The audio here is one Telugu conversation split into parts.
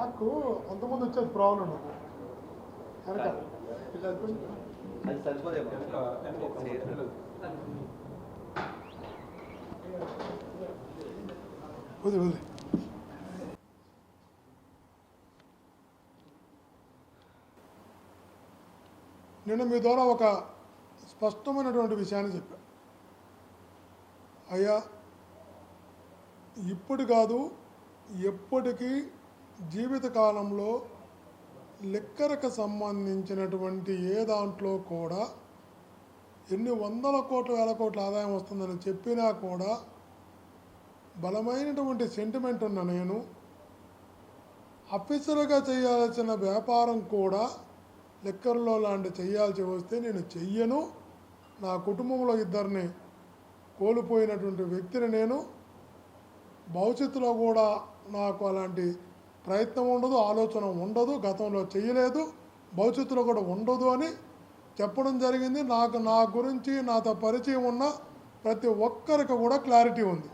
బ్యాక్ అంతకుముందు వచ్చేది ప్రాబ్లం నాకు వదిలే వదిలే. నేను మీ ద్వారా ఒక స్పష్టమైనటువంటి విషయాన్ని చెప్పా. అయ్యా ఇప్పుడు కాదు ఎప్పటికీ జీవితకాలంలో లెక్కరకు సంబంధించినటువంటి ఏ దాంట్లో కూడా ఎన్ని వందల కోట్ల వేల కోట్ల ఆదాయం వస్తుందని చెప్పినా కూడా బలమైనటువంటి సెంటిమెంట్ ఉన్న నేను అఫీసర్గా చేయాల్సిన వ్యాపారం కూడా లెక్కర్లో లాంటి చేయాల్సి వస్తే నేను చెయ్యను. నా కుటుంబంలో ఇద్దరిని కోల్పోయినటువంటి వ్యక్తిని నేను. భవిష్యత్తులో కూడా నాకు అలాంటి ప్రయత్నం ఉండదు ఆలోచన ఉండదు గతంలో చేయలేదు భవిష్యత్తులో కూడా ఉండదు అని చెప్పడం జరిగింది. నాకు నా గురించి నాతో పరిచయం ఉన్న ప్రతి ఒక్కరికి కూడా క్లారిటీ ఉంది.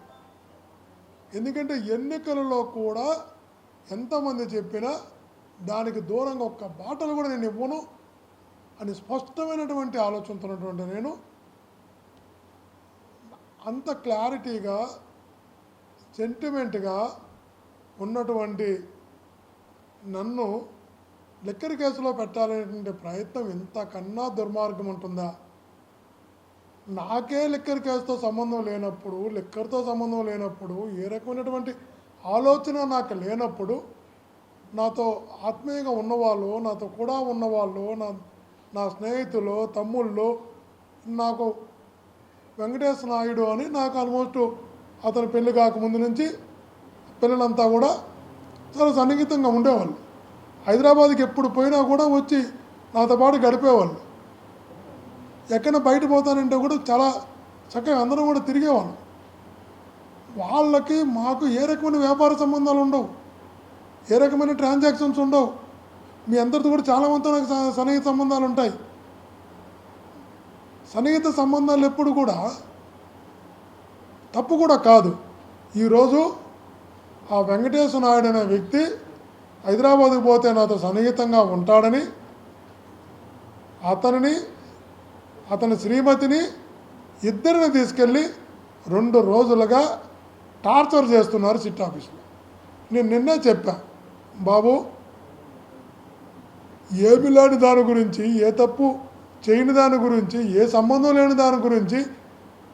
ఎందుకంటే ఎన్నికలలో కూడా ఎంతమంది చెప్పినా దానికి దూరంగా ఒక్క బాటలు కూడా నేను ఇవ్వను అని స్పష్టమైనటువంటి ఆలోచనతో ఉన్నటువంటి నేను. అంత క్లారిటీగా సెంటిమెంట్గా ఉన్నటువంటి నన్ను లిక్కర్ కేసులో పెట్టాలనేటువంటి ప్రయత్నం ఇంతకన్నా దుర్మార్గం ఉంటుందా? నాకే లిక్కర్ కేసుతో సంబంధం లేనప్పుడు లిక్కర్తో సంబంధం లేనప్పుడు ఏ రకమైనటువంటి ఆలోచన నాకు లేనప్పుడు నాతో ఆత్మీయంగా ఉన్నవాళ్ళు నాతో కూడా ఉన్నవాళ్ళు నా నా స్నేహితులు తమ్ముళ్ళు నాకు వెంకటేశ్వర నాయుడు అని నాకు ఆల్మోస్ట్ అతని పెళ్ళి కాకముందు నుంచి పిల్లలంతా కూడా చాలా సన్నిహితంగా ఉండేవాళ్ళు. హైదరాబాద్కి ఎప్పుడు పోయినా కూడా వచ్చి నాతో పాటు గడిపేవాళ్ళు. ఎక్కడ బయట పోతానంటే కూడా చాలా చక్కగా అందరం కూడా తిరిగేవాళ్ళం. వాళ్ళకి మాకు ఏ రకమైన వ్యాపార సంబంధాలు ఉండవు. ఏ రకమైన ట్రాన్సాక్షన్స్ ఉండవు. మీ అందరితో కూడా చాలామందితో నాకు స- సన్నిహిత సంబంధాలు ఉంటాయి. సన్నిహిత సంబంధాలు ఎప్పుడు కూడా తప్పు కూడా కాదు. ఈరోజు ఆ వెంకటేశ్వర నాయుడు అనే వ్యక్తి హైదరాబాద్కి పోతే నాతో సన్నిహితంగా ఉంటాడని అతనిని అతని శ్రీమతిని ఇద్దరిని తీసుకెళ్ళి రెండు రోజులుగా టార్చర్ చేస్తున్నారు సిట్ ఆఫీస్లో. నేను నిన్నే చెప్పా బాబు ఏమి లేని దాని గురించి ఏ తప్పు చేయని దాని గురించి ఏ సంబంధం లేని దాని గురించి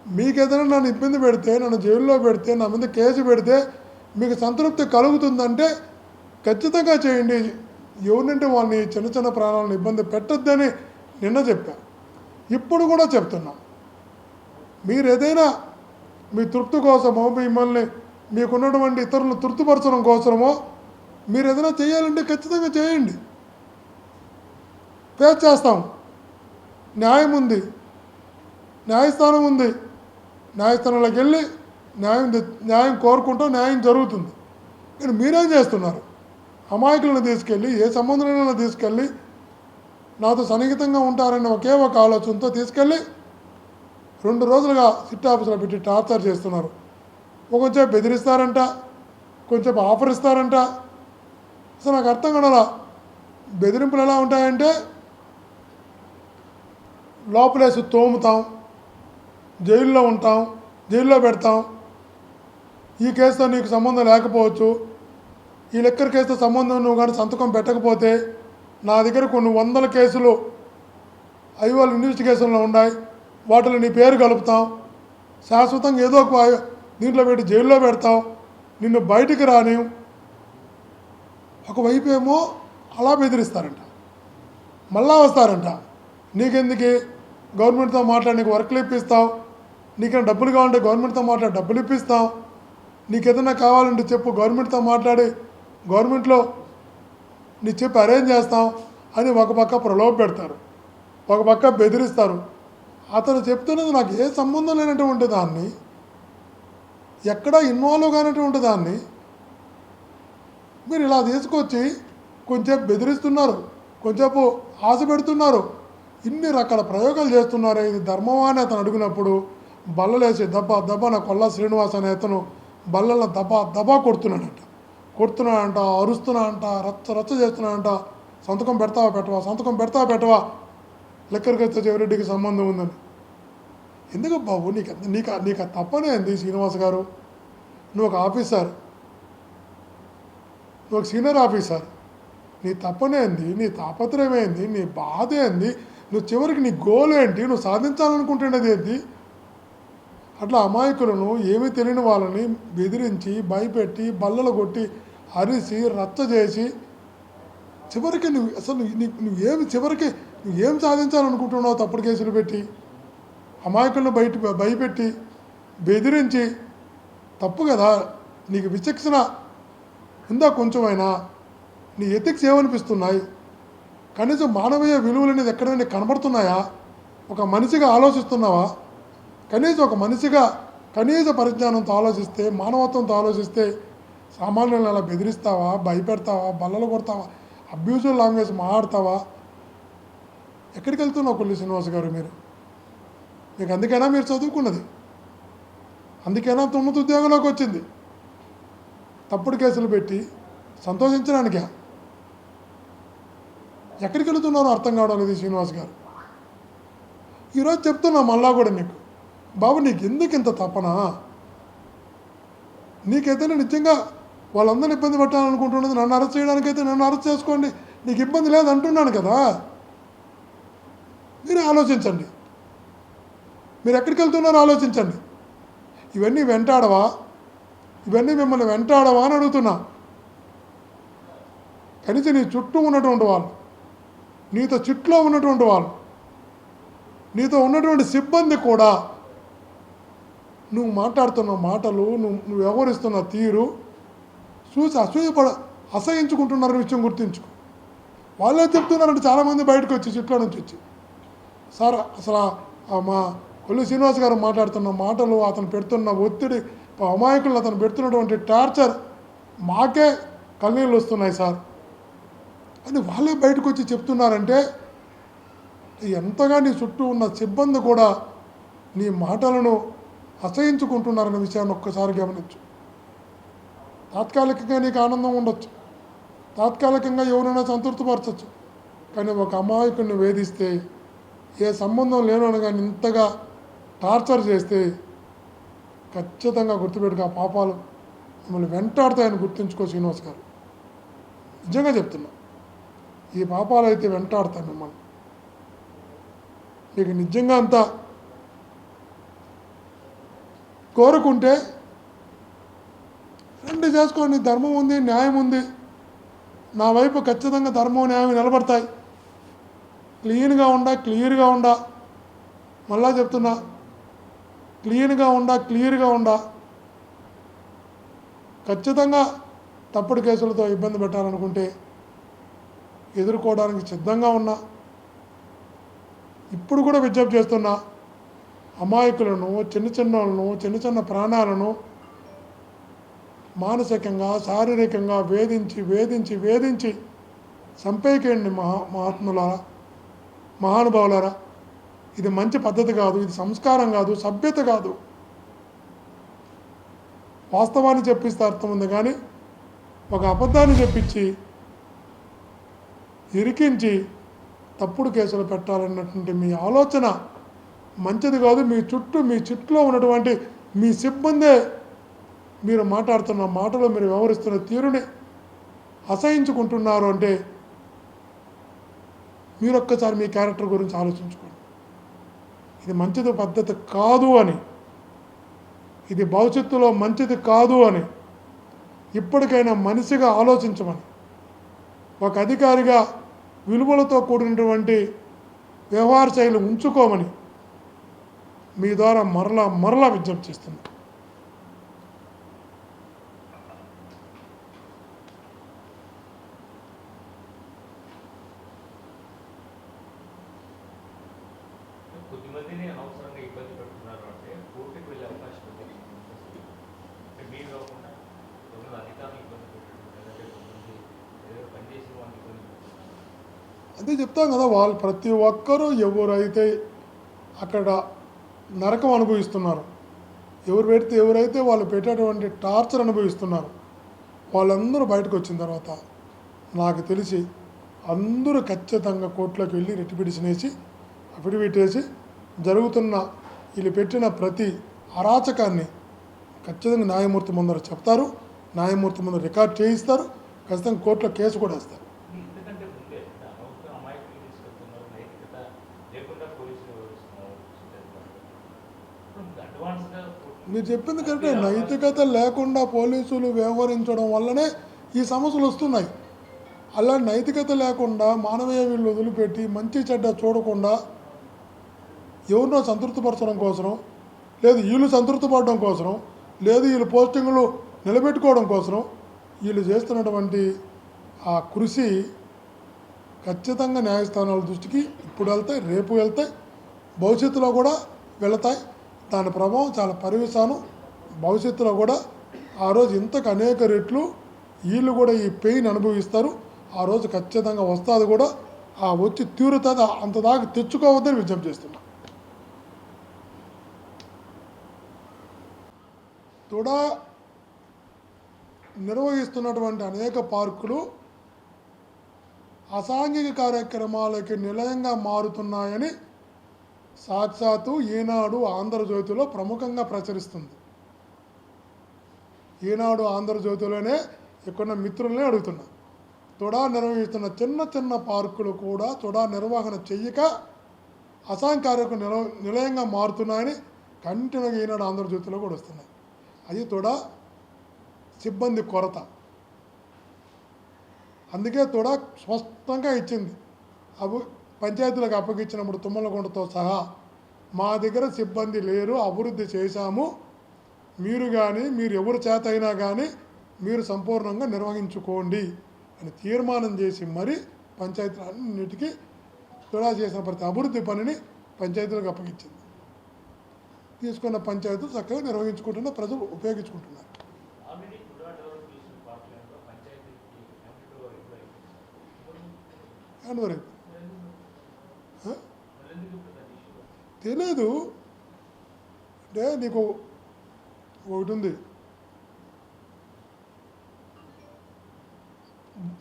మీకు ఏదైనా నన్ను ఇబ్బంది పెడితే నన్ను జైల్లో పెడితే నా మీద కేసు పెడితే మీకు సంతృప్తి కలుగుతుందంటే ఖచ్చితంగా చేయండి. ఎవరినంటే వాళ్ళని చిన్న చిన్న ప్రాణాలను ఇబ్బంది పెట్టొద్దని నిన్న చెప్పా. ఇప్పుడు కూడా చెప్తున్నాం. మీరు ఏదైనా మీ తృప్తి కోసమో మిమ్మల్ని మీకున్నటువంటి ఇతరులను తృప్తిపరచడం కోసమో మీరు ఏదైనా చేయాలంటే ఖచ్చితంగా చేయండి. ఫేస్ చేస్తాం. న్యాయం ఉంది. న్యాయస్థానం ఉంది. న్యాయస్థానంలోకి వెళ్ళి న్యాయం న్యాయం కోరుకుంటూ న్యాయం జరుగుతుంది. కానీ మీరేం చేస్తున్నారు? అమాయకులను తీసుకెళ్ళి ఏ సంబంధులను తీసుకెళ్ళి నాతో సన్నిహితంగా ఉంటారన్న ఒకే ఒక ఆలోచనతో తీసుకెళ్ళి రెండు రోజులుగా సిట్ ఆఫీసులో పెట్టి టార్చర్ చేస్తున్నారు. కొంచెం బెదిరిస్తారంట కొంచెం ఆఫర్ ఇస్తారంట. అసలు నాకు అర్థం కానలా. బెదిరింపులు ఎలా ఉంటాయంటే లోపలేసి తోముతాం జైల్లో ఉంటాం జైల్లో పెడతాం ఈ కేసుతో నీకు సంబంధం లేకపోవచ్చు. ఈ లెక్కర్ కేసుతో సంబంధం నువ్వు కానీ సంతకం పెట్టకపోతే నా దగ్గర కొన్ని వందల కేసులు ఐవాల్ ఇన్వెస్టిగేషన్లో ఉన్నాయి. వాటిలో నీ పేరు కలుపుతాం. శాశ్వతంగా ఏదో ఒక దీంట్లో పెట్టి జైల్లో పెడతాం. నిన్ను బయటికి రాని ఒకవైపు ఏమో అలా బెదిరిస్తారంట. మళ్ళా వస్తారంట. నీకెందుకు? గవర్నమెంట్తో మాట్లాడి నీకు వర్క్లు ఇప్పిస్తాం. నీకు డబ్బులు కావాలంటే గవర్నమెంట్తో మాట్లాడి డబ్బులు ఇప్పిస్తాం. నీకు ఏదైనా కావాలంటే చెప్పు గవర్నమెంట్తో మాట్లాడి గవర్నమెంట్లో నీ చెప్పి అరేంజ్ చేస్తాం అని ఒక పక్క ప్రలోభ పెడతారు ఒక పక్క బెదిరిస్తారు. అతను చెప్తున్నది నాకు ఏ సంబంధం లేనటువంటి దాన్ని ఎక్కడ ఇన్వాల్వ్ కానటువంటి దాన్ని మీరు ఇలా తీసుకొచ్చి కొంచెం బెదిరిస్తున్నారు కొంచెం ఆశ పెడుతున్నారు. ఇన్ని రకాల ప్రయోగాలు చేస్తున్నారు ఇది ధర్మమా అని అతను అడిగినప్పుడు బల్లలేసి దబ్బా దెబ్బ నా కొల్ల శ్రీనివాస్ అనే అతను బల్లల దబా దబా కొడుతున్నాడంట. కొడుతున్నా అంట అరుస్తున్నా అంట రచ్చ రచ్చ చేస్తున్నా అంట సంతకం పెడతావా పెట్టవా? సంతకం పెడతావా పెట్టవా? లెక్కరికి వచ్చే చెవిరెడ్డికి సంబంధం ఉందని. ఎందుకు బాబు? నీకు నీకు నీకు తప్పనే ఏంది శ్రీనివాస్ గారు? నువ్వు ఒక ఆఫీసర్. నువ్వు ఒక సీనియర్ ఆఫీసర్. నీ తప్పనేంది నీ తాపత్రయం ఏంది? నీ బాధ ఏంది? నువ్వు చివరికి నీ గోల్ ఏంటి? నువ్వు సాధించాలనుకుంటున్నది ఏంటి అట్లా అమాయకులను ఏమీ తెలియని వాళ్ళని బెదిరించి భయపెట్టి బల్లలు కొట్టి అరిసి రచ్చ చేసి చివరికి నువ్వు అసలు నువ్వు- ఏమి నువ్వేమి చివరికి నువ్వేం సాధించాలనుకుంటున్నావు తప్పుడు కేసులు పెట్టి? అమాయకులను బయట భయపెట్టి బెదిరించి తప్పు కదా? నీకు విచక్షణ ఉందా కొంచెమైనా? నీ ఎథిక్స్ ఏమనిపిస్తున్నాయి? కనీసం మానవీయ విలువలు అనేది ఎక్కడైనా కనబడుతున్నాయా? ఒక మనిషిగా ఆలోచిస్తున్నావా? కనీసం ఒక మనిషిగా కనీస పరిజ్ఞానంతో ఆలోచిస్తే మానవత్వంతో ఆలోచిస్తే సామాన్యులను అలా బెదిరిస్తావా భయపెడతావా బల్లలు కొడతావా అబ్యూజివ్ లాంగ్వేజ్ మాట్లాడతావా? ఎక్కడికి వెళ్తున్నావు కొల్లి శ్రీనివాస్ గారు మీరు? మీకు అందుకైనా మీరు చదువుకున్నది? అందుకైనా తొమ్మిది ఉద్యోగంలోకి వచ్చింది? తప్పుడు కేసులు పెట్టి సంతోషించడానికే? ఎక్కడికి వెళుతున్నారో అర్థం కావడం లేదు శ్రీనివాస్ గారు. ఈరోజు చెప్తున్నా మళ్ళా కూడా నీకు. బాబు నీకు ఎందుకు ఇంత తపన? నీకైతేనే నిజంగా వాళ్ళందరిని ఇబ్బంది పెట్టాలనుకుంటున్నది నన్ను అరెస్ట్ చేయడానికైతే నన్ను అరెస్ట్ చేసుకోండి. నీకు ఇబ్బంది లేదంటున్నాను కదా. మీరు ఆలోచించండి. మీరు ఎక్కడికి వెళ్తున్నారో ఆలోచించండి. ఇవన్నీ వెంటాడవా? ఇవన్నీ మిమ్మల్ని వెంటాడవా అని అడుగుతున్నా. కనీసం నీ చుట్టూ ఉన్నటువంటి వాళ్ళు నీతో చిట్లో ఉన్నటువంటి వాళ్ళు నీతో ఉన్నటువంటి సిబ్బంది కూడా నువ్వు మాట్లాడుతున్న మాటలు నువ్వు నువ్వు వ్యవహరిస్తున్న తీరు చూసి అసూయపడ అసహించుకుంటున్నారు విషయం గుర్తించుకో. వాళ్ళే చెప్తున్నారంటే చాలామంది బయటకు వచ్చి చుట్లో నుంచి వచ్చి. సార్ అసలు మా కొల్లు శ్రీనివాస్ గారు మాట్లాడుతున్న మాటలు అతను పెడుతున్న ఒత్తిడి అమాయకులు అతను పెడుతున్నటువంటి టార్చర్ మాకే కన్నీళ్ళు వస్తున్నాయి సార్. అని వాళ్ళే బయటకు వచ్చి చెప్తున్నారంటే ఎంతగా నీ చుట్టూ ఉన్న సిబ్బంది కూడా నీ మాటలను అసహించుకుంటున్నారన్న విషయాన్ని ఒక్కసారి గమనించు. తాత్కాలికంగా నీకు ఆనందం ఉండొచ్చు. తాత్కాలికంగా ఎవరైనా సంతృప్తిపరచచ్చు. కానీ ఒక అమాయకుడిని వేధిస్తే ఏ సంబంధం లేనని కానీ ఇంతగా టార్చర్ చేస్తే ఖచ్చితంగా గుర్తుపెట్టుకు ఆ పాపాలు మిమ్మల్ని వెంటాడతాయని గుర్తుంచుకో శ్రీనివాస్ గారు. నిజంగా చెప్తున్నా ఈ పాపాలు అయితే వెంటాడతాయి మిమ్మల్ని. మీకు నిజంగా అంతా కోరుకుంటే రెండు చేసుకోండి ధర్మం ఉంది న్యాయం ఉంది. నా వైపు ఖచ్చితంగా ధర్మం న్యాయం నిలబడతాయి. క్లీన్గా ఉండా క్లియర్గా ఉండా. మళ్ళా చెప్తున్నా క్లీన్గా ఉండా క్లియర్గా ఉండా. ఖచ్చితంగా తప్పుడు కేసులతో ఇబ్బంది పెట్టాలనుకుంటే ఎదుర్కోవడానికి సిద్ధంగా ఉన్నా. ఇప్పుడు కూడా విజ్ఞప్తి చేస్తున్నా అమాయకులను చిన్న చిన్నలను చిన్న చిన్న ప్రాణాలను మానసికంగా శారీరకంగా వేధించి వేధించి వేధించి చంపేకేయండి మహా మహాత్ములారా మహానుభావులారా ఇది మంచి పద్ధతి కాదు ఇది సంస్కారం కాదు సభ్యత కాదు. వాస్తవాన్ని చెప్పిస్తే అర్థం ఉంది కానీ ఒక అబద్ధాన్ని చెప్పించి ఇరికించి తప్పుడు కేసులు పెట్టాలన్నటువంటి మీ ఆలోచన మంచిది కాదు మీ చుట్టూ మీ చుట్టూలో ఉన్నటువంటి మీ సిబ్బందే మీరు మాట్లాడుతున్న మాటలు మీరు వ్యవహరిస్తున్న తీరుని అసహించుకుంటున్నారు అంటే మీరు ఒక్కసారి మీ క్యారెక్టర్ గురించి ఆలోచించుకోండి. ఇది మంచిది పద్ధతి కాదు అని ఇది భవిష్యత్తులో మంచిది కాదు అని ఇప్పటికైనా మనిషిగా ఆలోచించమని ఒక అధికారిగా విలువలతో కూడినటువంటి వ్యవహార శైలి ఉంచుకోమని మీ ద్వారా మరలా మరలా విజ్ఞప్తి చేస్తున్నాను అదే చెప్తాం కదా వాళ్ళు ప్రతి ఒక్కరూ ఎవరైతే అక్కడ నరకం అనుభవిస్తున్నారు. ఎవరు పెడితే ఎవరైతే వాళ్ళు పెట్టేటువంటి టార్చర్ అనుభవిస్తున్నారు. వాళ్ళందరూ బయటకు వచ్చిన తర్వాత నాకు తెలిసి అందరూ ఖచ్చితంగా కోర్టులోకి వెళ్ళి రిట్ పిటిషన్ వేసి అఫిడవిట్ వేసి జరుగుతున్న వీళ్ళు పెట్టిన ప్రతి అరాచకాన్ని ఖచ్చితంగా న్యాయమూర్తి ముందర చెప్తారు. న్యాయమూర్తి ముందర రికార్డ్ చేయిస్తారు. ఖచ్చితంగా కోర్టులో కేసు కూడా వేస్తారు ఇంతకంటే ముందే అనవసరం అమాయకులు తీసుకెళ్తున్నారు నైతికత లేకుండా పోలీసులు వ్యవహరిస్తున్నారు ఇప్పుడు అడ్వాన్స్గా మీరు చెప్పింది కరెక్టే. నైతికత లేకుండా పోలీసులు వ్యవహరించడం వల్లనే ఈ సమస్యలు వస్తున్నాయి. అలా నైతికత లేకుండా మానవీయ వీళ్ళు వదిలిపెట్టి మంచి చెడ్డ చూడకుండా ఎవరినో సంతృప్తిపరచడం కోసం లేదు వీళ్ళు సంతృప్తిపడడం కోసం లేదు వీళ్ళు పోస్టింగ్లు నిలబెట్టుకోవడం కోసం వీళ్ళు చేస్తున్నటువంటి ఆ కృషి ఖచ్చితంగా న్యాయస్థానాల దృష్టికి ఇప్పుడు వెళ్తాయి రేపు వెళ్తాయి భవిష్యత్తులో కూడా వెళతాయి. దాని ప్రభావం చాలా పరివేశాను భవిష్యత్తులో కూడా ఆ రోజు ఇంతకు అనేక రెట్లు వీళ్ళు కూడా ఈ పెయిన్ అనుభవిస్తారు. ఆ రోజు ఖచ్చితంగా వస్తుంది కూడా ఆ వచ్చి తీవ్రత అంత దాకా తెచ్చుకోవద్దని విజ్ఞప్తి చేస్తున్నా. తుడా నిర్వహిస్తున్నటువంటి అనేక పార్కులు అసాంఘిక కార్యక్రమాలకి నిలయంగా మారుతున్నాయని సాక్షాత్తు ఈనాడు ఆంధ్రజ్యోతిలో ప్రముఖంగా ప్రచురిస్తుంది. ఈనాడు ఆంధ్రజ్యోతిలోనే ఇక్కడ మిత్రులనే అడుగుతున్నా. తుడా నిర్వహిస్తున్న చిన్న చిన్న పార్కులు కూడా తుడా నిర్వహణ చెయ్యక అసాంఘిక నిల నిలయంగా మారుతున్నాయని కంటిన్యూగా ఈనాడు ఆంధ్రజ్యోతిలో కూడా వస్తున్నాయి. అది తుడా సిబ్బంది కొరత. అందుకే తుడా స్పష్టంగా ఇచ్చింది. అవి పంచాయతీలకు అప్పగించినప్పుడు తుమ్మలగుండతో సహా మా దగ్గర సిబ్బంది లేరు అభివృద్ధి చేశాము. మీరు కానీ మీరు ఎవరి చేత అయినా కానీ మీరు సంపూర్ణంగా నిర్వహించుకోండి అని తీర్మానం చేసి మరి పంచాయతీలు అన్నిటికీ తుడా చేసిన ప్రతి అభివృద్ధి పనిని పంచాయతీలకు అప్పగించింది. తీసుకున్న పంచాయతీలు చక్కగా నిర్వహించుకుంటున్న ప్రజలు ఉపయోగించుకుంటున్నారు. హ్యాండ్ ఓవర్ అయిపోయింది ఆ? ఎందుకు ఇప్పుడు దాని ఇష్యూ తెలియదు అంటే నీకు ఒకటి ఉంది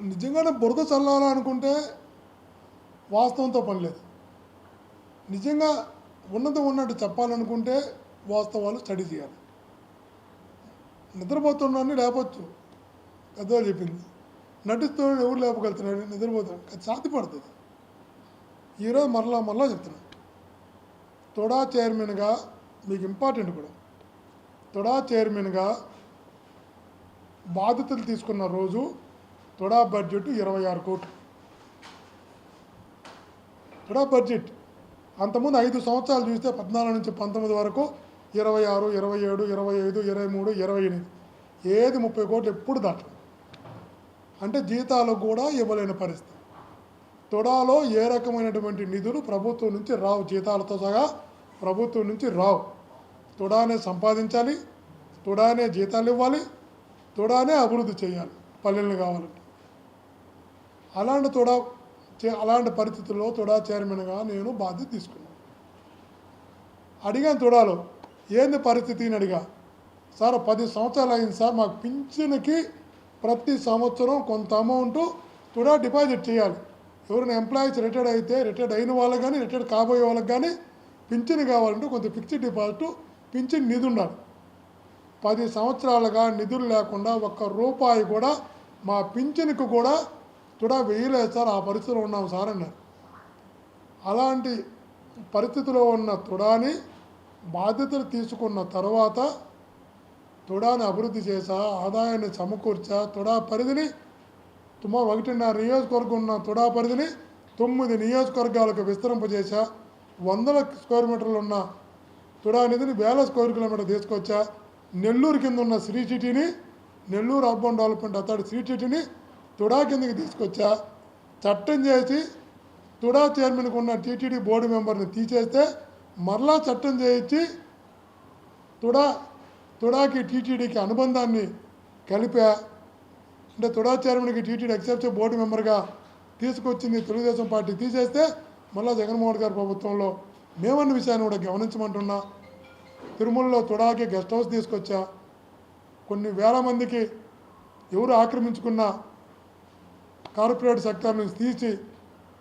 నిజంగానే బురద చల్లాలనుకుంటే వాస్తవంతో పని లేదు. నిజంగా ఉన్నది ఉన్నట్టు చెప్పాలనుకుంటే వాస్తవాలు స్టడీ చేయాలి. నిద్రపోతున్నాన్ని లేపచ్చు. పెద్దవాళ్ళు చెప్పింది. నటిస్తున్నాడు ఎవరు లేపగలుగుతున్నాడు నిద్రపోతున్నాడు అది సాధ్యపడుతుంది. ఈరోజు మరలా మరలా చెప్తున్నాను తొడా చైర్మన్గా మీకు ఇంపార్టెంట్ కూడా. తొడా చైర్మన్గా బాధ్యతలు తీసుకున్న రోజు తొడా బడ్జెట్ ఇరవై ఆరు కోట్లు. తొడా బడ్జెట్ అంతకుముందు ఐదు సంవత్సరాలు చూస్తే పద్నాలుగు నుంచి పంతొమ్మిది వరకు ఇరవై ఆరు ఇరవై ఏడు ఇరవై ఐదు ఇరవై మూడు ఇరవై ఎనిమిది. ఏది ముప్పై కోట్లు ఎప్పుడు దాటం అంటే జీతాలు కూడా ఇవ్వలేని పరిస్థితి. తొడాలో ఏ రకమైనటువంటి నిధులు ప్రభుత్వం నుంచి రావు? జీతాలతో సహా ప్రభుత్వం నుంచి రావు. తొడానే సంపాదించాలి తొడానే జీతాలు ఇవ్వాలి తొడానే అభివృద్ధి చేయాలి పల్లెలు కావాలంటే. అలాంటి తొడా చే- అలాంటి పరిస్థితుల్లో తొడా చైర్మన్గా నేను బాధ్యత తీసుకున్నాను. అడిగాను తొడాలో ఏంది పరిస్థితి? అని అడిగా. సార్ పది సంవత్సరాలు అయింది సార్ మాకు పింఛన్కి ప్రతి సంవత్సరం కొంత అమౌంట్ తుడా డిపాజిట్ చేయాలి. ఎవరైనా ఎంప్లాయీస్ రిటైర్డ్ అయితే రిటైర్డ్ అయిన వాళ్ళకి కానీ రిటైర్డ్ కాబోయే వాళ్ళకి కానీ పింఛన్ కావాలంటే కొంత ఫిక్స్డ్ డిపాజిట్ పింఛన్ నిధి ఉండాలి. పది సంవత్సరాలుగా నిధులు లేకుండా ఒక్క రూపాయి కూడా మా పింఛన్కి కూడా తుడా వేయలేదు సార్ ఆ పరిస్థితిలో ఉన్నాం సార్ అన్నారు. అలాంటి పరిస్థితిలో ఉన్న తుడాని బాధ్యతలు తీసుకున్న తర్వాత తుడాని అభివృద్ధి చేసా ఆదాయాన్ని సమకూర్చా తుడా పరిధిని సుమారు ఒకటిన్నర నియోజకవర్గం ఉన్న తుడా పరిధిని తొమ్మిది నియోజకవర్గాలకు విస్తరింపజేశా. వందల స్క్వేర్ మీటర్లు ఉన్న తుడా నిధిని వేల స్క్వేర్ కిలోమీటర్ తీసుకొచ్చా. నెల్లూరు కింద ఉన్న శ్రీ సిటీని Nellore urban development authority Sri సిటీని తుడా కిందకి తీసుకొచ్చా. చట్టం చేసి తుడా చైర్మన్కి ఉన్న టీటీడీ బోర్డు మెంబర్ని తీసేస్తే మరలా చట్టం చేయించి తుడా తుడాకి టీటీడీకి అనుబంధాన్ని కలిపా. అంటే తుడా చైర్మన్కి టీటీడీ ఎక్సెప్టివ్ బోర్డు మెంబర్గా తీసుకొచ్చింది తెలుగుదేశం పార్టీ. తీసేస్తే మళ్ళా జగన్మోహన్ గారి ప్రభుత్వంలో మేమన్న విషయాన్ని కూడా గమనించమంటున్నా. తిరుమలలో తుడాకి గెస్ట్ హౌస్ తీసుకొచ్చా. కొన్ని వేల మందికి ఎవరు ఆక్రమించుకున్న కార్పొరేట్ సెక్టార్ నుంచి తీసి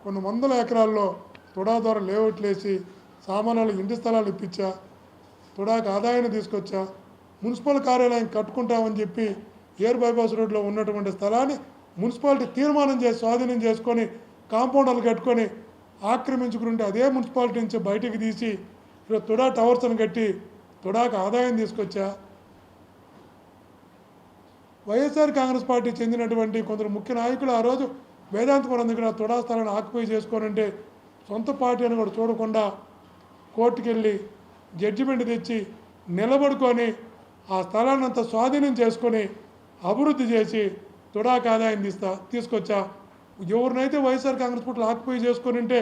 కొన్ని వందల ఎకరాల్లో తుడా ద్వారా లేఅవుట్లేసి సామాన్యాలు ఇంటి స్థలాలు ఇప్పించా. తుడాకి ఆదాయాన్ని తీసుకొచ్చా. మున్సిపల్ కార్యాలయం కట్టుకుంటామని చెప్పి ఏర్ బైపాస్ రోడ్లో ఉన్నటువంటి స్థలాన్ని మున్సిపాలిటీ తీర్మానం చేసి స్వాధీనం చేసుకొని కాంపౌండర్లు కట్టుకొని ఆక్రమించుకుంటే అదే మున్సిపాలిటీ నుంచి బయటికి తీసి ఇక్కడ తుడా టవర్స్ని కట్టి తుడాకు ఆదాయం తీసుకొచ్చా? వైఎస్ఆర్ కాంగ్రెస్ పార్టీ చెందినటువంటి కొందరు ముఖ్య నాయకులు ఆ రోజు వేదాంతపురం దగ్గర తుడా స్థలాన్ని ఆక్యుపై చేసుకోనంటే సొంత పార్టీ అని కూడా చూడకుండా కోర్టుకెళ్ళి జడ్జిమెంట్ తెచ్చి నిలబడుకొని ఆ స్థలాన్ని అంతా స్వాధీనం చేసుకొని అభివృద్ధి చేసి తుడాకు ఆదాయం తీస్తా తీసుకొచ్చా? ఎవరినైతే వైఎస్ఆర్ కాంగ్రెస్ పార్టీ ఆక్యుపై చేసుకొని ఉంటే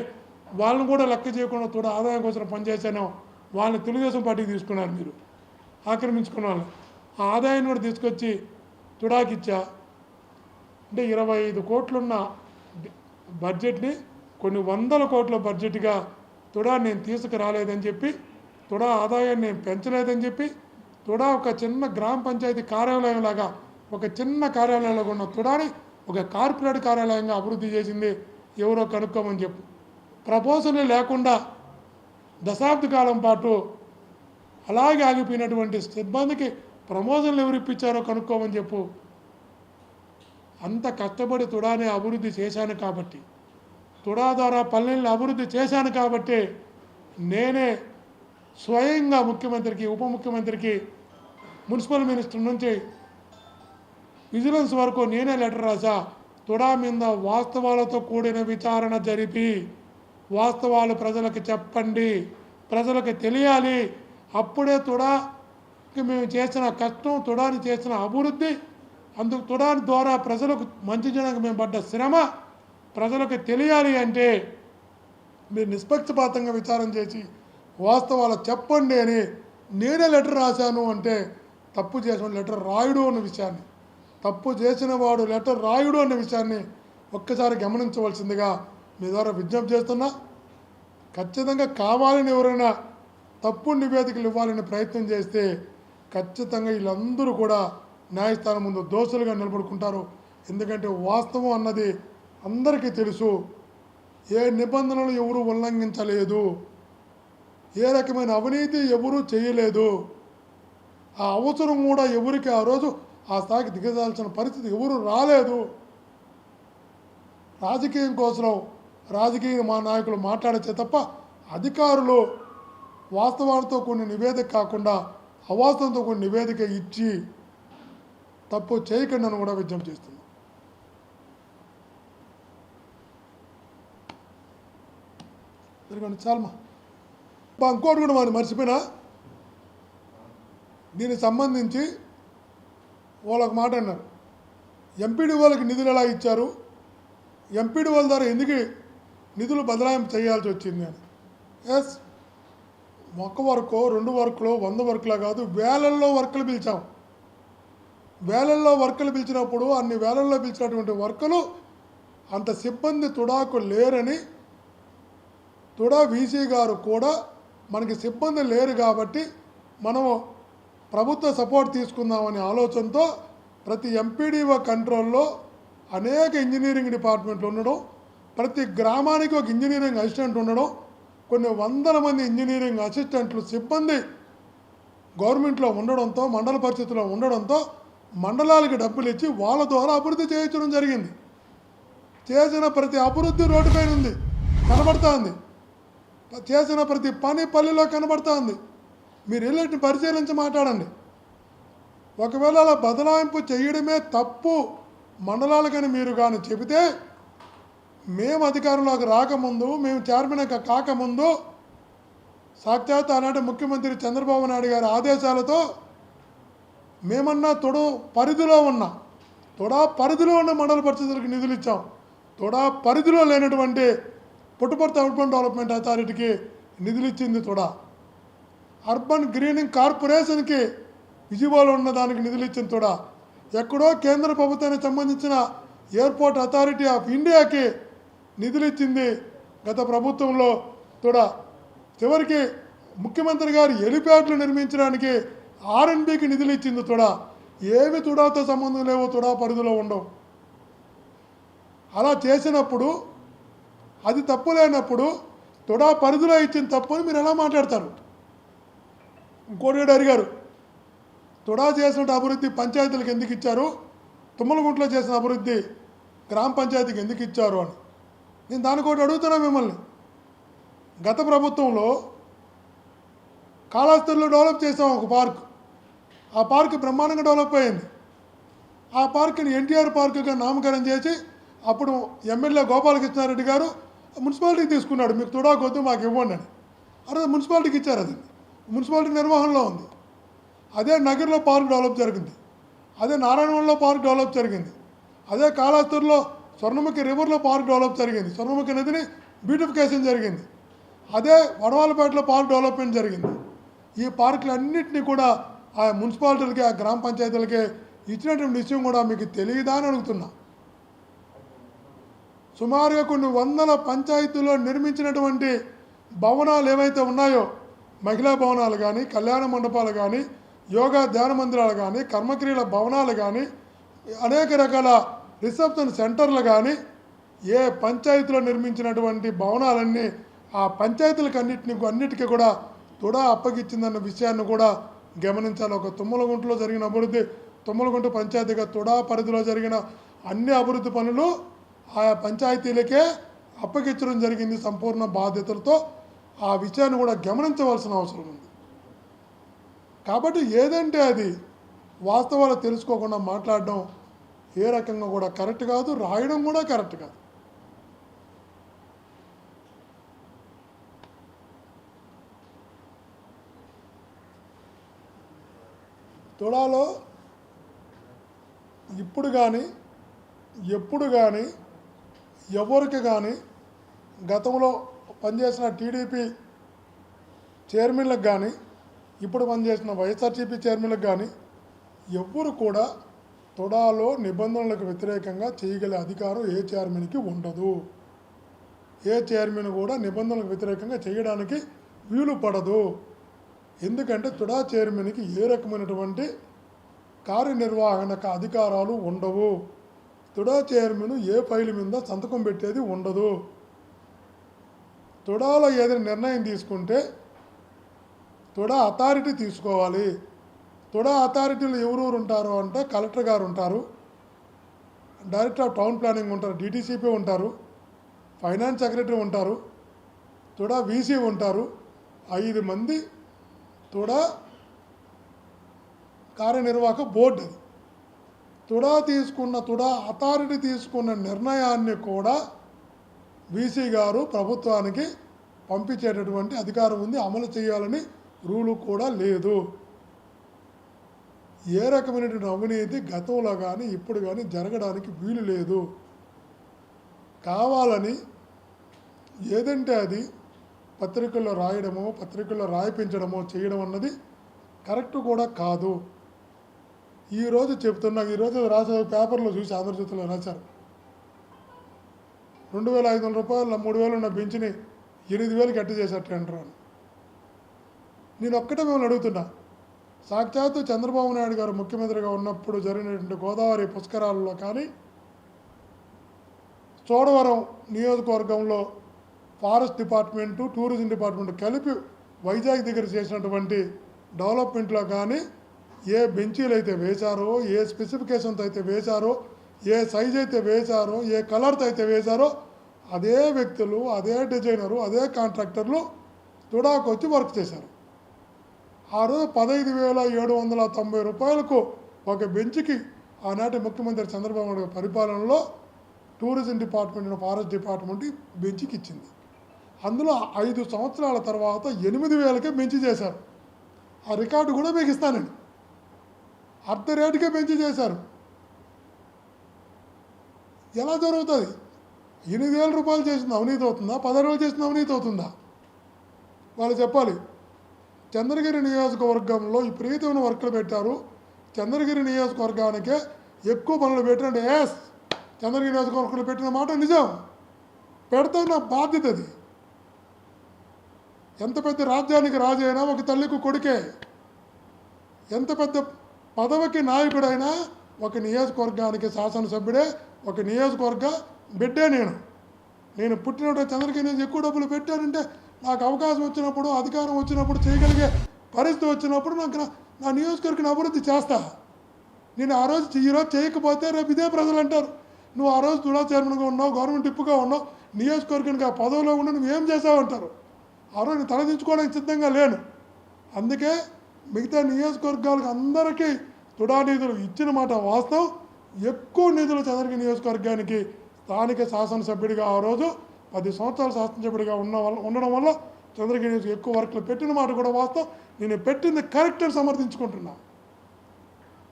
వాళ్ళని కూడా లెక్క చేయకుండా తుడా ఆదాయం కోసం పనిచేశానో వాళ్ళని తెలుగుదేశం పార్టీకి తీసుకున్నారు మీరు. ఆక్రమించుకున్న వాళ్ళు ఆ ఆదాయాన్ని కూడా తీసుకొచ్చి తుడాకిచ్చా అంటే ఇరవై ఐదు కోట్లున్న బడ్జెట్ని కొన్ని వందల కోట్ల బడ్జెట్గా తుడా నేను తీసుకురాలేదని చెప్పి తుడా ఆదాయాన్ని నేను పెంచలేదని చెప్పి తుడా ఒక చిన్న గ్రామ పంచాయతీ కార్యాలయం లాగా ఒక చిన్న కార్యాలయంలో ఉన్న తుడాని ఒక కార్పొరేట్ కార్యాలయంగా అభివృద్ధి చేసింది ఎవరో కనుక్కోమని చెప్పు. ప్రపోజల్ లేకుండా దశాబ్ద కాలం పాటు అలాగే ఆగిపోయినటువంటి సిబ్బందికి ప్రమోషన్లు ఎవరు ఇప్పించారో కనుక్కోమని చెప్పు. అంత కష్టపడి తుడాని అభివృద్ధి చేశాను కాబట్టి తుడా ద్వారా పల్లెల్ని అభివృద్ధి చేశాను కాబట్టి నేనే స్వయంగా ముఖ్యమంత్రికి ఉప ముఖ్యమంత్రికి మున్సిపల్ మినిస్టర్ నుంచి విజిలెన్స్ వరకు నేనే లెటర్ రాసా తుడా మీద వాస్తవాలతో కూడిన విచారణ జరిపి వాస్తవాలు ప్రజలకు చెప్పండి. ప్రజలకు తెలియాలి. అప్పుడే తుడాకి మేము చేసిన కష్టం తుడాని చేసిన అభివృద్ధి అందుకు తుడాని ద్వారా ప్రజలకు మంచి జనకు మేము పడ్డ శ్రమ ప్రజలకు తెలియాలి అంటే మీరు నిష్పక్షపాతంగా విచారం చేసి వాస్తవాలు చెప్పండి అని నేనే లెటర్ రాశాను అంటే తప్పు చేసిన లెటర్ రాయుడు అన్న విషయాన్ని. తప్పు చేసిన వాడు లెటర్ రాయుడు అనే విషయాన్ని ఒక్కసారి గమనించవలసిందిగా మీ ద్వారా విజ్ఞప్తి చేస్తున్నా. ఖచ్చితంగా కావాలని ఎవరైనా తప్పు నివేదికలు ఇవ్వాలని ప్రయత్నం చేస్తే ఖచ్చితంగా వీళ్ళందరూ కూడా న్యాయస్థానం ముందు దోషులుగా నిలబడుకుంటారు. ఎందుకంటే వాస్తవం అన్నది అందరికీ తెలుసు. ఏ నిబంధనలు ఎవరు ఉల్లంఘించలేదు. ఏ రకమైన అవినీతి ఎవరూ చేయలేదు. ఆ అవసరం కూడా ఎవరికి ఆ రోజు ఆ స్థాయికి దిగజాల్సిన పరిస్థితి ఎవరు రాలేదు. రాజకీయం కోసం రాజకీయ మా నాయకులు మాట్లాడచ్చే తప్ప అధికారులు వాస్తవాలతో కొన్ని నివేదిక కాకుండా అవాస్తవంతో కొన్ని నివేదిక ఇచ్చి తప్పు చేయకండి అని కూడా విజ్ఞప్తి చేస్తుంది తిరగండి చాలమా ఇంకోటి కూడా వాడిని మర్చిపోయినా? దీనికి సంబంధించి వాళ్ళకి మాట అన్నారు. ఎంపీడీ వాళ్ళకి నిధులు ఎలా ఇచ్చారు? ఎంపీడీ వాళ్ళ ద్వారా ఎందుకు నిధులు బదలాయింపు చేయాల్సి వచ్చింది అని. ఎస్ ఒక్క వర్క్ రెండు వర్క్లు వంద వర్క్లా కాదు వేలల్లో వర్కులు పిలిచాం. వేలల్లో వర్కులు పిలిచినప్పుడు అన్ని వేలల్లో పిలిచినటువంటి వర్కులు అంత సిబ్బంది తుడాకు లేరని తుడా వీసీ గారు కూడా మనకి సిబ్బంది లేరు కాబట్టి మనము ప్రభుత్వ సపోర్ట్ తీసుకుందామనే ఆలోచనతో ప్రతి ఎంపీడీఓ కంట్రోల్లో అనేక ఇంజనీరింగ్ డిపార్ట్మెంట్లు ఉండడం ప్రతి గ్రామానికి ఒక ఇంజనీరింగ్ అసిస్టెంట్ ఉండడం కొన్ని వందల మంది ఇంజనీరింగ్ అసిస్టెంట్లు సిబ్బంది గవర్నమెంట్లో ఉండడంతో మండల పరిస్థితిలో ఉండడంతో మండలాలకి డబ్బులు ఇచ్చి వాళ్ళ ద్వారా అభివృద్ధి చేయించడం జరిగింది. చేసిన ప్రతి అభివృద్ధి రోడ్డుపైన ఉంది కనబడతా చేసిన ప్రతి పని పల్లెలో కనబడతా మీరు వెళ్ళి పరిశీలించి మాట్లాడండి. ఒకవేళ అలా బదలాయింపు చేయడమే తప్పు మండలాలకని మీరు కానీ చెబితే మేము అధికారంలోకి రాకముందు మేము చైర్మన్ కాకముందు సాక్షాత్ ఆనాటి ముఖ్యమంత్రి చంద్రబాబు నాయుడు గారి ఆదేశాలతో మేమన్నా తొడ పరిధిలో ఉన్న తొడా పరిధిలో ఉన్న మండల పరిస్థితులకు నిధులు ఇచ్చాం. తొడా పరిధిలో లేనటువంటి పుట్టుపర్తి అర్బన్ డెవలప్మెంట్ అథారిటీకి నిధులు ఇచ్చింది తొడా. అర్బన్ గ్రీనింగ్ కార్పొరేషన్కి విజయవాడలో ఉన్న దానికి నిధులు ఇచ్చింది తొడా ఎక్కడో కేంద్ర ప్రభుత్వానికి సంబంధించిన ఎయిర్పోర్ట్ అథారిటీ ఆఫ్ ఇండియాకి నిధులు ఇచ్చింది గత ప్రభుత్వంలో. కూడా చివరికి ముఖ్యమంత్రి గారు హెలిప్యాడ్లు నిర్మించడానికి ఆర్ఎన్బికి నిధులు ఇచ్చింది తొడా. ఏవి తుడాతో సంబంధం లేవో తుడా పరిధిలో ఉండవు అలా చేసినప్పుడు అది తప్పు లేనప్పుడు తుడా పరిధిలో ఇచ్చిన తప్పు అని మీరు ఎలా మాట్లాడతారు? ఇంకోటి అడిగారు తుడా చేసిన అభివృద్ధి పంచాయతీలకు ఎందుకు ఇచ్చారు? తుమ్మలగుంట్లో చేసిన అభివృద్ధి గ్రామ పంచాయతీకి ఎందుకు ఇచ్చారు అని. నేను దానికోటి అడుగుతున్నా మిమ్మల్ని. గత ప్రభుత్వంలో కాళాస్తిలో డెవలప్ చేసాం ఒక పార్క్. ఆ పార్క్ బ్రహ్మాండంగా డెవలప్ అయింది. ఆ పార్క్ని ఎన్టీఆర్ పార్కుగా నామకరణం చేసి అప్పుడు ఎమ్మెల్యే గోపాలకృష్ణారెడ్డి గారు మున్సిపాలిటీకి తీసుకున్నాడు. మీకు తుడాకొద్దు మాకు ఇవ్వండి అని. అరే మున్సిపాలిటీకి ఇచ్చారు అది. మున్సిపాలిటీ నిర్వహణలో ఉంది. అదే నగర్లో పార్క్ డెవలప్ జరిగింది. అదే నారాయణవనంలో పార్క్ డెవలప్ జరిగింది. అదే కాళాస్తూరులో స్వర్ణముఖి రివర్లో పార్క్ డెవలప్ జరిగింది. స్వర్ణముఖి నదిని బ్యూటిఫికేషన్ జరిగింది. అదే వడవాలపేటలో పార్క్ డెవలప్మెంట్ జరిగింది. ఈ పార్కులన్నింటినీ కూడా ఆ మున్సిపాలిటీలకి ఆ గ్రామ పంచాయతీలకి ఇచ్చినటువంటి విషయం కూడా మీకు తెలియదా అని అడుగుతున్నా. సుమారుగా కొన్ని వందల పంచాయతీల్లో నిర్మించినటువంటి భవనాలు ఏవైతే ఉన్నాయో మహిళా భవనాలు కానీ కళ్యాణ మండపాలు కానీ యోగా ధ్యాన మందిరాలు కానీ కర్మక్రియల భవనాలు కానీ అనేక రకాల రిసెప్షన్ సెంటర్లు కానీ ఏ పంచాయతీలో నిర్మించినటువంటి భవనాలన్నీ ఆ పంచాయతీలకు అన్నిటిని అన్నిటికీ కూడా తుడా అప్పగిచ్చిందన్న విషయాన్ని కూడా గమనించాలి. ఒక తుమ్మలగుంటలో జరిగిన అభివృద్ధి తుమ్మలగుంట పంచాయతీగా తుడా పరిధిలో జరిగిన అన్ని అభివృద్ధి పనులు ఆయా పంచాయతీలకే అప్పగించడం జరిగింది సంపూర్ణ బాధ్యతలతో. ఆ విషయాన్ని కూడా గమనించవలసిన అవసరం ఉంది. కాబట్టి ఏదంటే అది వాస్తవాలు తెలుసుకోకుండా మాట్లాడడం ఏ రకంగా కూడా కరెక్ట్ కాదు రాయడం కూడా కరెక్ట్ కాదు. తుడాలో ఇప్పుడు కానీ ఎప్పుడు కానీ ఎవరికి కానీ గతంలో పనిచేసిన టీడీపీ చైర్మన్లకు కానీ ఇప్పుడు పనిచేసిన వైఎస్ఆర్టీపీ చైర్మన్లకు కానీ ఎవ్వరు కూడా తొడాలో నిబంధనలకు వ్యతిరేకంగా చేయగల అధికారం ఏ చైర్మన్కి ఉండదు. ఏ చైర్మన్ కూడా నిబంధనలకు వ్యతిరేకంగా చేయడానికి వీలు పడదు. ఎందుకంటే తుడా చైర్మన్కి ఏ రకమైనటువంటి కార్యనిర్వహణక అధికారాలు ఉండవు. తుడా చైర్మన్ ఏ ఫైల్ మీద సంతకం పెట్టేది ఉండదు. తుడాలో ఏదైనా నిర్ణయం తీసుకుంటే తుడా అథారిటీ తీసుకోవాలి. తుడా అథారిటీలు ఎవరెవరు ఉంటారు అంటే కలెక్టర్ గారు ఉంటారు. డైరెక్టర్ ఆఫ్ టౌన్ ప్లానింగ్ ఉంటారు డీటీసీపీ ఉంటారు ఫైనాన్స్ సెక్రటరీ ఉంటారు తుడా వీసీ ఉంటారు. ఐదు మంది తుడా కార్యనిర్వాహక బోర్డు అది. తుడా తీసుకున్న తుడా అథారిటీ తీసుకున్న నిర్ణయాన్ని కూడా వీసీ గారు ప్రభుత్వానికి పంపించేటటువంటి అధికారం ఉంది అమలు చేయాలని రూలు కూడా లేదు. ఏ రకమైనటువంటి అవినీతి గతంలో కానీ ఇప్పుడు కానీ జరగడానికి వీలు లేదు. కావాలని ఏదంటే అది పత్రికల్లో రాయడమో పత్రికల్లో రాయిపించడమో చేయడం అన్నది కరెక్ట్ కూడా కాదు. ఈరోజు చెప్తున్నా ఈరోజు రాసే పేపర్లో చూసి ఆంధ్రజ్యోతిలో రాశారు. రెండు వేల ఐదు వందల రూపాయలు మూడు వేలు ఉన్న బెంచ్ని ఎనిమిది వేలు గట్టి చేశారు టెండర్ అని నేను ఒక్కటే మిమ్మల్ని అడుగుతున్నా. సాక్షాత్తు చంద్రబాబు నాయుడు గారు ముఖ్యమంత్రిగా ఉన్నప్పుడు జరిగినటువంటి గోదావరి పుష్కరాలలో కానీ చోడవరం నియోజకవర్గంలో ఫారెస్ట్ డిపార్ట్మెంటు టూరిజం డిపార్ట్మెంట్ కలిపి వైజాగ్ దగ్గర చేసినటువంటి డెవలప్మెంట్లో కానీ ఏ బెంచీలు అయితే వేశారో ఏ స్పెసిఫికేషన్తో అయితే వేశారో ఏ సైజ్ అయితే వేశారో ఏ కలర్తో అయితే వేశారో అదే వ్యక్తులు అదే డిజైనరు అదే కాంట్రాక్టర్లు తుడాకు వచ్చి వర్క్ చేశారు. ఆ రోజు పదహైదు వేల ఏడు వందల తొంభై రూపాయలకు ఒక బెంచ్కి ఆనాటి ముఖ్యమంత్రి చంద్రబాబు నాయుడు పరిపాలనలో టూరిజం డిపార్ట్మెంట్ ఫారెస్ట్ డిపార్ట్మెంట్ బెంచ్కి ఇచ్చింది. అందులో ఐదు సంవత్సరాల తర్వాత ఎనిమిది వేలకే బెంచ్ చేశారు. ఆ రికార్డు కూడా మీకు ఇస్తానండి. అర్ధ రేటుకే బెంచ్ చేశారు. ఎలా జరుగుతుంది? ఎనిమిది వేల రూపాయలు చేసిన అవినీతి అవుతుందా? పదహారు వేలు చేసిన అవినీతి అవుతుందా? వాళ్ళు చెప్పాలి. చంద్రగిరి నియోజకవర్గంలో విపరీతమైన వర్కులు పెట్టారు. చంద్రగిరి నియోజకవర్గానికే ఎక్కువ పనులు పెట్టినట్టు ఎస్ చంద్రగిరి నియోజకవర్గంలో పెట్టిన మాట నిజం. పెడితే నా బాధ్యత అది. ఎంత పెద్ద రాజ్యానికి రాజైనా ఒక తల్లికి కొడుకే. ఎంత పెద్ద పదవికి నాయకుడైనా ఒక నియోజకవర్గానికి శాసనసభ్యుడే ఒక నియోజకవర్గ బిడ్డే నేను. నేను పుట్టినప్పుడు చంద్రకి నేను ఎక్కువ డబ్బులు పెట్టానంటే నాకు అవకాశం వచ్చినప్పుడు అధికారం వచ్చినప్పుడు చేయగలిగే పరిస్థితి వచ్చినప్పుడు నాకు నా- నా నియోజకవర్గాన్ని అభివృద్ధి చేస్తా. నేను ఆ రోజు ఈ రోజు చేయకపోతే రేపు ఇదే ప్రజలు అంటారు. నువ్వు ఆ రోజు తుడా చైర్మన్గా ఉన్నావు గవర్నమెంట్ ఇప్పుగా ఉన్నావు నియోజకవర్గానికి ఆ పదవిలో ఉండి నువ్వు ఏం చేసావంటారు ఆ రోజు తలదించుకోవడానికి సిద్ధంగా లేను. అందుకే మిగతా నియోజకవర్గాలకు అందరికీ తుడా నిధులు ఇచ్చిన మాట వాస్తవం. ఎక్కువ నిధులు చంద్రగిరి నియోజకవర్గానికి స్థానిక శాసనసభ్యుడిగా ఆ రోజు పది సంవత్సరాలు శాసనసభ్యుడిగా ఉన్న వల్ల ఉండడం వల్ల చంద్రగిరి నియోజక ఎక్కువ వర్క్లు పెట్టిన మాట కూడా వాస్తవం. నేను పెట్టింది కరెక్ట్ అని సమర్థించుకుంటున్నా.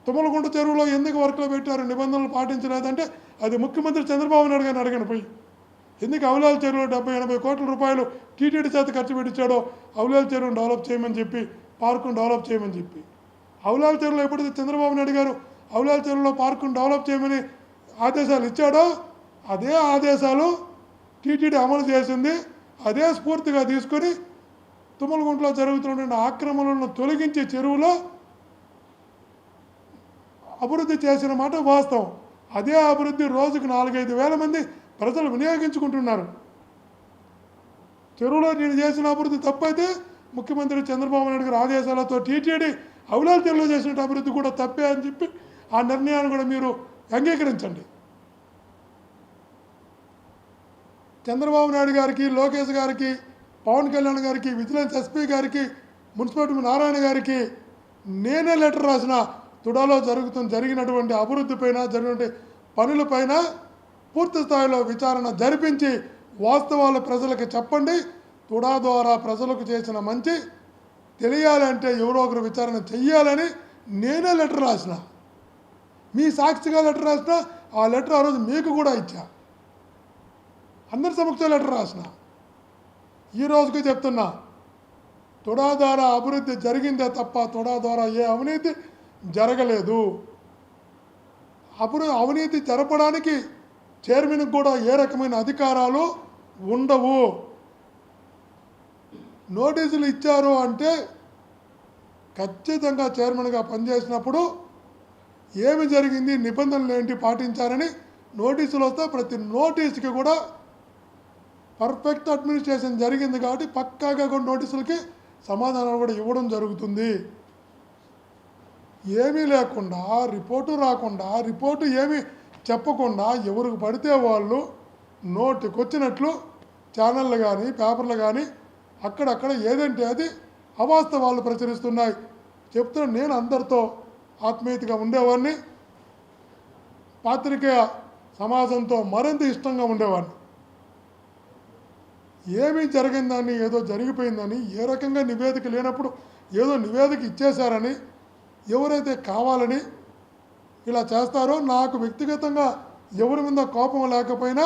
తుమ్మలగుంట చెరువులో ఎందుకు వర్క్లు పెట్టారు? నిబంధనలు పాటించలేదంటే అది ముఖ్యమంత్రి చంద్రబాబు నాయుడు గారిని అడగను పోయి. ఎందుకు అవలాల చెరువులో డెబ్బై ఎనభై కోట్ల రూపాయలు టీటీడీ చేత ఖర్చు పెట్టించాడో అవలాల చెరువును డెవలప్ చేయమని చెప్పి పార్కును డెవలప్ చేయమని చెప్పి. అవలాల తీరులో ఎప్పుడైతే చంద్రబాబు నాయుడు గారు అవలాల తీరులో పార్కును డెవలప్ చేయమని ఆదేశాలు ఇచ్చాడో అదే ఆదేశాలు టీటీడీ అమలు చేసింది. అదే స్ఫూర్తిగా తీసుకొని తుమ్మలగుంటలో జరుగుతున్నటువంటి ఆక్రమణలను తొలగించే చెరువులో అభివృద్ధి చేసిన మాట వాస్తవం. అదే అభివృద్ధి రోజుకు నాలుగైదు వేల మంది ప్రజలు వినియోగించుకుంటున్నారు. చెరువులో నేను చేసిన అభివృద్ధి తప్పైతే ముఖ్యమంత్రి చంద్రబాబు నాయుడు గారి ఆదేశాలతో టీటీడీ అవులాల చెరువులో చేసిన అభివృద్ధి కూడా తప్పే అని చెప్పి ఆ నిర్ణయాన్ని కూడా మీరు అంగీకరించండి. చంద్రబాబు నాయుడు గారికి లోకేష్ గారికి పవన్ కళ్యాణ్ గారికి విజిలెన్స్ ఎస్పీ గారికి మున్సిపాలిటీ నారాయణ గారికి నేనే లెటర్ రాసిన తుడాలో జరుగుతున్న జరిగినటువంటి అభివృద్ధి పైన జరిగినటువంటి పనులపైన పూర్తి స్థాయిలో విచారణ జరిపించి వాస్తవాలు ప్రజలకు చెప్పండి. తుడా ద్వారా ప్రజలకు చేసిన మంచి తెలియాలంటే ఎవరో ఒకరు విచారణ చెయ్యాలని నేనే లెటర్ రాసిన. మీ సాక్షిగా లెటర్ రాసిన ఆ లెటర్ ఆ రోజు మీకు కూడా ఇచ్చా. అందరి సమక్షంలో లెటర్ రాసిన. ఈ రోజుకి చెప్తున్నా తుడా ద్వారా అభివృద్ధి జరిగిందే తప్ప తుడా ద్వారా ఏ అవినీతి జరగలేదు. అప్పుడు అవినీతి జరపడానికి చైర్మన్కి కూడా ఏ రకమైన అధికారాలు ఉండవు. నోటీసులు ఇచ్చారు అంటే ఖచ్చితంగా చైర్మన్గా పనిచేసినప్పుడు ఏమి జరిగింది నిబంధనలు ఏంటి పాటించారని నోటీసులు వస్తే ప్రతి నోటీస్కి కూడా పర్ఫెక్ట్ అడ్మినిస్ట్రేషన్ జరిగింది కాబట్టి పక్కాగా కూడా నోటీసులకి సమాధానాలు కూడా ఇవ్వడం జరుగుతుంది. ఏమీ లేకుండా రిపోర్టు రాకుండా రిపోర్టు ఏమీ చెప్పకుండా ఎవరికి పడితే వాళ్ళు నోటికొచ్చినట్లు ఛానళ్ళు కానీ పేపర్లు కానీ అక్కడక్కడ ఏదంటే అది అవాస్తవాలు ప్రచురిస్తున్నాయి. చెప్తున్నా నేను అందరితో ఆత్మీయతగా ఉండేవాడిని. పాత్రికేయ సమాజంతో మరింత ఇష్టంగా ఉండేవాడిని. ఏమీ జరిగిందని ఏదో జరిగిపోయిందని ఏ రకంగా నివేదిక లేనప్పుడు ఏదో నివేదిక ఇచ్చేశారని ఎవరైతే కావాలని ఇలా చేస్తారో నాకు వ్యక్తిగతంగా ఎవరి మీద కోపం లేకపోయినా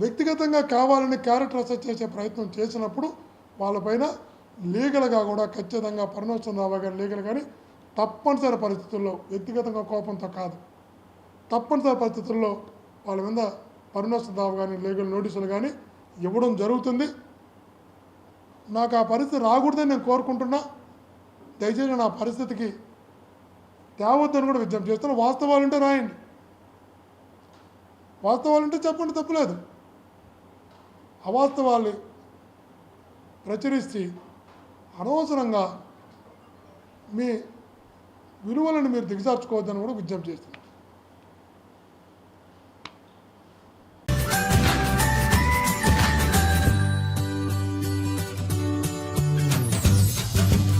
వ్యక్తిగతంగా కావాలని క్యారెక్టర్ అసెస్ చేసే ప్రయత్నం చేసినప్పుడు వాళ్ళపైన లీగల్గా కూడా ఖచ్చితంగా పరమేశ్వర రావు గారి లీగల్ కానీ తప్పనిసరి పరిస్థితుల్లో వ్యక్తిగతంగా కోపంతో కాదు తప్పనిసరి పరిస్థితుల్లో వాళ్ళ మీద పరమేశ్వర రావు కానీ లీగల్ నోటీసులు కానీ ఇవ్వడం జరుగుతుంది. నాకు ఆ పరిస్థితి రాకూడదని నేను కోరుకుంటున్నా. దయచేసి నా పరిస్థితికి తేవద్దని కూడా విజ్ఞప్తి చేస్తాను వాస్తవాలు ఉంటే రాయండి. వాస్తవాలు ఉంటే చెప్పండి తప్పులేదు. అవాస్తవాలు ప్రచురిస్తే అనవసరంగా మీ విలువలను మీరు దిగజార్చుకోవద్దని కూడా విజ్ఞప్తి చేస్తున్నారు